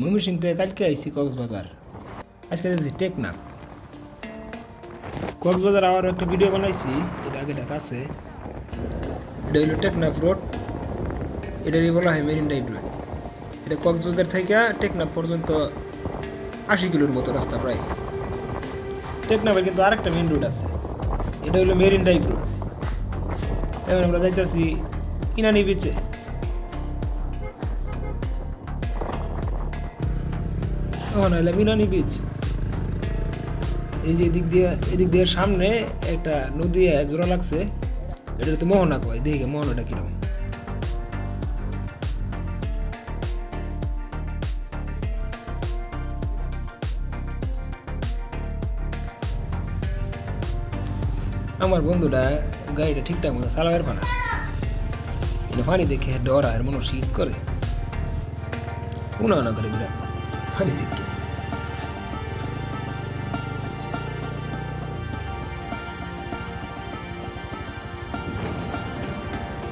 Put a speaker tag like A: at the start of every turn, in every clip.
A: ময়মনসিং থেকে কালকে আইসি কক্সবাজার আজকে যাচ্ছি টেকনাফ কক্সবাজার আবার একটা ভিডিও বানাইছি এটা আগে ডাক আছে এটা হলো টেকনাফ রোড এটারই বলা হয় মেরিন ড্রাইভ রোড এটা কক্সবাজার থেকে টেকনাফ পর্যন্ত আশি কিলোর মতো রাস্তা প্রায় টেকনাফে কিন্তু আরেকটা মেইন রোড আছে এটা হলো মেরিন ড্রাইভ রোড এখন আমরা যাইতেছি ইনানি বিচে এই যে এদিক দিয়ে এদিক দিয়ে সামনে একটা নদী জোড়া লাগছে এটা তো মোহনা কয়, দেখে মোহনাটা কীরকম। আমার বন্ধুটা গাড়িটা ঠিকঠাক মতো চালাবার পানা এটা পানি দেখে ডর আর মনে শীত করে। উনা না করে বিরাট। পানি দেখতে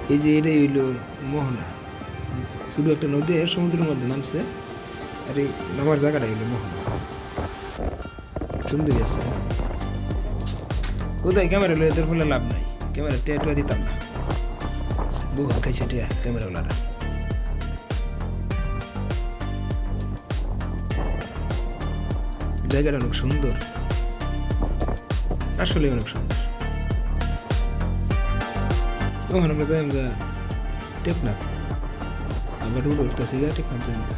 A: এই যে এটাই হইল মোহনা। শুধু একটা নদী সমুদ্রের মধ্যে নামছে। আর এই নামার জায়গাটা হইল মোহনা। সুন্দরী আছে। কোথায়? ক্যামেরা তোর বলে লাভ নাই। ক্যামেরা টিয়া দিতাম না। বউ খাইছে টিয়া ক্যামেরা ওলারা জায়গাটা অনেক সুন্দর। আসলে অনেক সুন্দর। ওখানে আমরা যাই আমরা টেকনাফ আমরা রুড উঠতেছি গা টেকনাফ যাই আমরা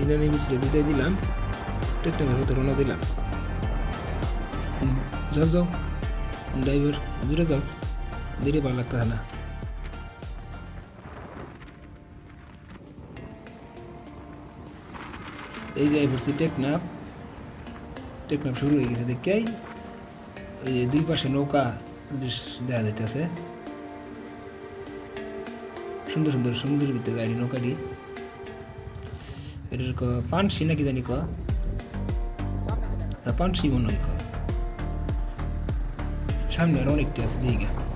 A: ইনানি বিচরে বিদায় দিলাম টেকনাফের ভিতরে রওনা দিলাম যাও যাও ড্রাইভার জুড়ে যাও দেরি ভালো লাগতে না এই যে ঘুরছি টেকনাফ টেকনাফ শুরু হয়ে গেছে দেখেই এই দুই পাশে নৌকা দেখা যাইতেছে। সুন্দর সুন্দর সমুদ্রের ভিতরে গাড়ি, নৌকাটি। এটার ক, পানসি নাকি জানি ক? পানসি মনে হয় ক। সামনে আর অনেকটি আছে দিঘা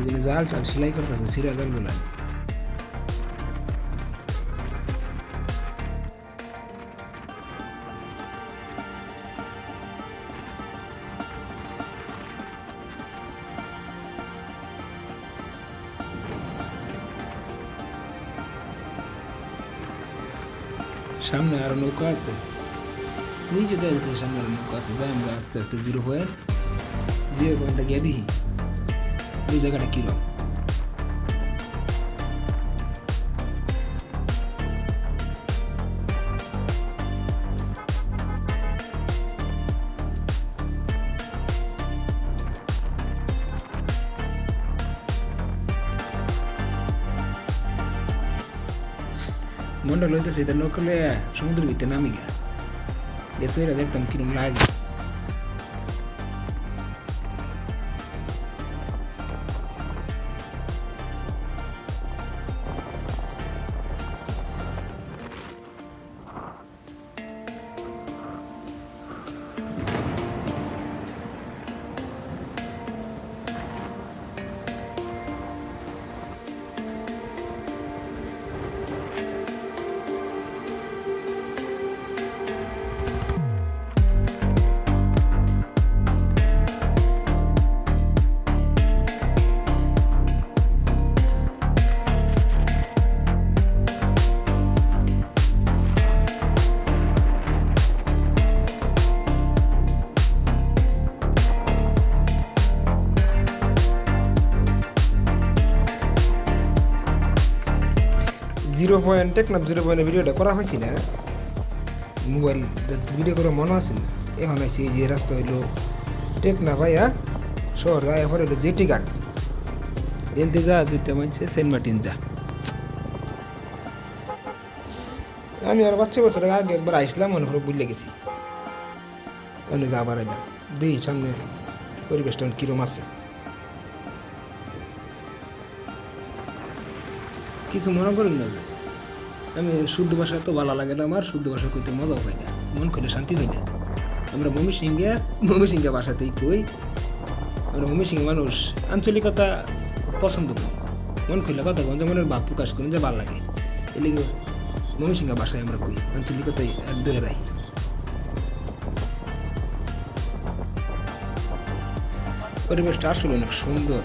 A: এই জন্য জাল সেলাই করতেছে সিরা জালগুলা সামনে আরও নৌকা আছে এই যে দেখা যাচ্ছে সামনে আরও নৌকা আছে যাই আমরা আস্তে আস্তে জিরো পয়েন্ট জিরো পয়েন্টটা গিয়ে দেখি ওই জায়গাটা কীরকম মন্ডল হইতেছে এটা নৌকলে সমুদ্রের ভিতরে নামি গা এসে এটা দেখতাম জিরো পয়েন্ট টেকনাফ জিরো পয়েন্টের ভিডিওটা করা হয়েছিল না মোবাইল ভিডিও করা মনে আছে না। এখন আছে যে রাস্তা হইল টেকনাফ ভাইয়া শহর যায় পরে হইল জেটি ঘাট। এনতে যা যেটা মানছে সেন্ট মার্টিন যা। আমি আর বাচ্চা বছর আগে একবার আসলাম মনে করে বুঝলে গেছি। ওখানে যা বাড়াইলাম দেখি সামনে পরিবেশটা কিরম আছে। কিছু মনে করেন না যে? আমি শুদ্ধ ভাষা তো ভালো লাগে না, আমার শুদ্ধ ভাষা কইতে মজাও পাই না, মন খুলে শান্তি পাই না। আমরা মমি সিংহে মমি সিংহে ভাষাতেই কই। আমরা মমি সিংহে মানুষ, আঞ্চলিকতা পছন্দ করি। মন খুলে কথা কন যে মনের ভাব প্রকাশ করুন যে ভালো লাগে। এলিগে মমি সিংহা ভাষায় আমরা কই, আঞ্চলিকতাই দূরে রাখি। পরিবেশটা আসলে অনেক সুন্দর।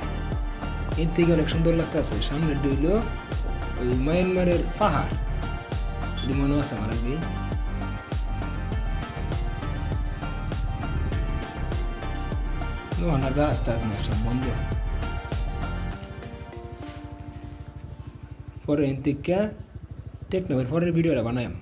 A: এর থেকে অনেক সুন্দর লাগতেছে। সামনে ডইল ওই মায়ানমারের পাহাড় এটি মনে আছে আমার আগে ওনার জাহাজ টাজ না সব বন্ধ। পরে থেকে টেকনোভের পরের ভিডিওটা বানায়াম